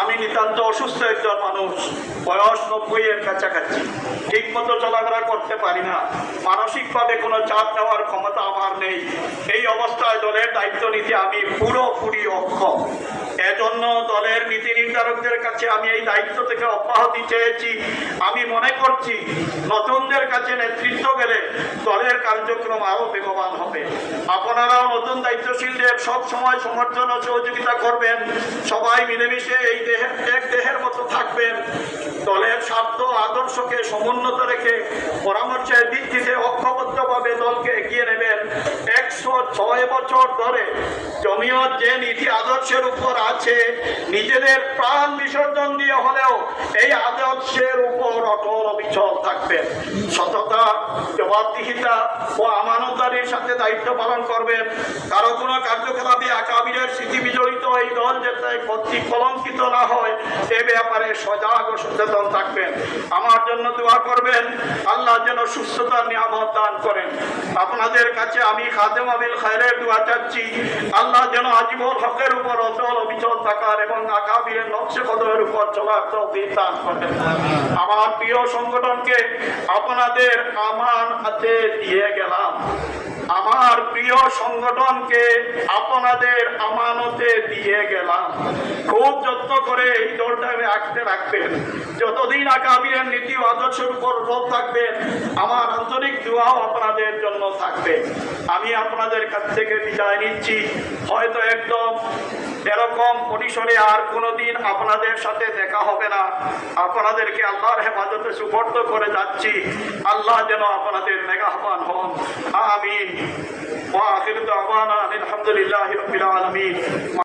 আমি নিতান্ত অসুস্থ একজন মানুষ, বয়স নব্বই এর কাছাকাছি। ঠিক মতো চলাফেরা করতে পারি না। মানসিকভাবে কোনো চাপ নেওয়ার ক্ষমতা আমার নেই। এই অবস্থায় দলের দায়িত্ব নিতে আমি পুরোপুরি অক্ষম। এজন্য দলের নীতি নির্ধারকদের কাছে আমি এই দায়িত্ব থেকে অব্যাহতি চেয়েছি। আমি মনে করছি, নতুনদের কাছে নেতৃত্ব গেলে দলের কার্যক্রম আরও বেগবান হবে। দায়িত্বশীলদের সব সময় সমর্থন ও সহযোগিতা করবেন। সবাই মিলেমিশে এই দেহের, এক দেহের মতো থাকবেন। দলের স্বার্থ আদর্শকে সমুন্নত রেখে পরামর্শের ভিত্তিতে অক্ষবদ্ধভাবে দলকে ছয় বছর ধরে জমিয়ত যে নীতি আদর্শের উপর আছে, নিজেদের প্রাণ বিসর্জন দিয়ে হলেও এই আদর্শের উপর অটল অবিচল থাকবেন। সততা, জবাবদিহিতা ও আমানতদারির সাথে দায়িত্ব পালন করবেন। কারও কোনো কার্যকলাপে আকাবিরের স্মৃতি বিজড়িত এই যাতে কলঙ্কিত না হয়, এ ব্যাপারে সজাগ ও সচেতন থাকবেন। আমার জন্য দোয়া করবেন, আল্লাহ যেন সুস্থতার নিয়ামত দান করেন। আপনাদের কাছে আমি খাদেম আবিল খায়রের দোয়া চাচ্ছি, আল্লাহ যেন আজীবন হকের উপর অবিচল থাকার এবং আকাবিরের নকশে কদমের উপর চলার তৌফিক দান করেন আমার প্রিয় সংগঠনকে আপনাদের হাতে দিয়ে গেলাম। আমার প্রিয় সংগঠনকে আপনাদের আমানতে দিয়ে গেলাম। খুব যত্ন করে এই দলটাকে রাখতে রাখবেন। যতদিন আগামীর নীতি আদর্শের উপর রোধ থাকবেন আমার আন্তরিক দোয়াও আপনাদের জন্য থাকবে। আমি আপনাদের কাছ থেকে বিদায় নিচ্ছি। হয়তো একদম এরকম পরিসরে আর কোনোদিন আপনাদের সাথে দেখা হবে না। আপনাদেরকে আল্লাহর হেফাজতে সুপর্দ করে যাচ্ছি। আল্লাহ যেন আপনাদের মেগাহবান হন। আমিন। ওয়া আখির